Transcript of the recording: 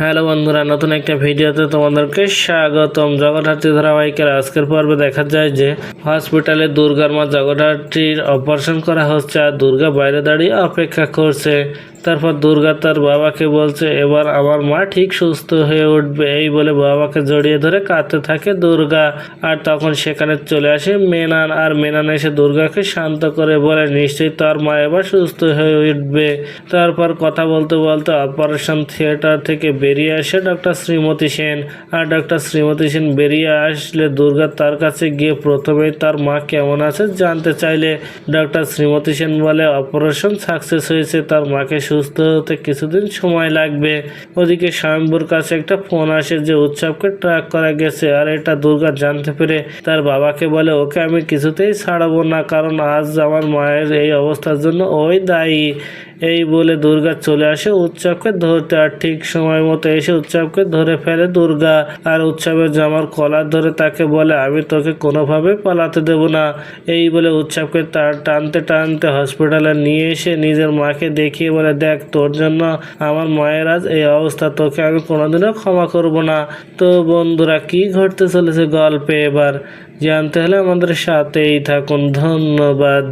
Hello বন্ধুরা, নতুন একটা ভিডিওতে তোমাদেরকে স্বাগতম। জগদ্ধাত্রী ধারাবাহিকের আজকের পর্বে দেখা যায় যে হসপিটালে দুর্গার মা জগদ্ধাত্রীর অপারেশন করা হচ্ছে আর দুর্গা বাইরে দাঁড়িয়ে অপেক্ষা করছে। তারপর দুর্গা তার বাবাকে বলছে, এবার আমার মা ঠিক সুস্থ হয়ে উঠবে। এই বলে বাবাকে জড়িয়ে ধরে কাঁদতে থাকে দুর্গা। আর তখন সেখানে চলে আসে মেনান। আর মেনান এসে দুর্গাকে শান্ত করে বলে, নিশ্চয়ই তার মা এবার সুস্থ হয়ে উঠবে। তারপর কথা বলতে বলতে অপারেশন থিয়েটার থেকে বেরিয়ে আসে ডক্টর শ্রীমতী সেন। আর ডক্টর শ্রীমতী সেন বেরিয়ে আসলে দুর্গা তার কাছে গিয়ে প্রথমেই তার মা কেমন আছে জানতে চাইলে ডক্টর শ্রীমতী সেন বলে, অপারেশন সাকসেস হয়েছে। তার মাকে সুস্থ হতে কিছুদিন সময় লাগবে। ওদিকে স্বয়ম্বুর কাছে একটা ফোন আসে যে উৎসবকে ট্র্যাক করা গেছে আর এটা দুর্গা জানতে পেরে তার বাবাকে বলে, ওকে আমি কিছুতেই ছাড়াবো না কারণ আজ আমার মায়ের এই অবস্থার জন্য ওই দায়ী। এই বলে দুর্গা চলে আসে উৎসবকে ধরতে আর ঠিক সময় মতো এসে উৎসবকে ধরে ফেলে দুর্গা। আর উৎসবের জামার কলার ধরে তাকে বলে, আমি তোকে কোনোভাবে পালাতে দেব না। এই বলে উৎসবকে তার টানতে টানতে হসপিটালে নিয়ে এসে নিজের মাকে দেখিয়ে বলে, দেখ, তোর জন্য আমার মায়ের আজ এই অবস্থা, তোকে আমি কোনোদিনও ক্ষমা করব না। তো বন্ধুরা, কি ঘটতে চলেছে গল্পে এবার? জানতে হলে আমাদের সাথেই থাকুন। ধন্যবাদ।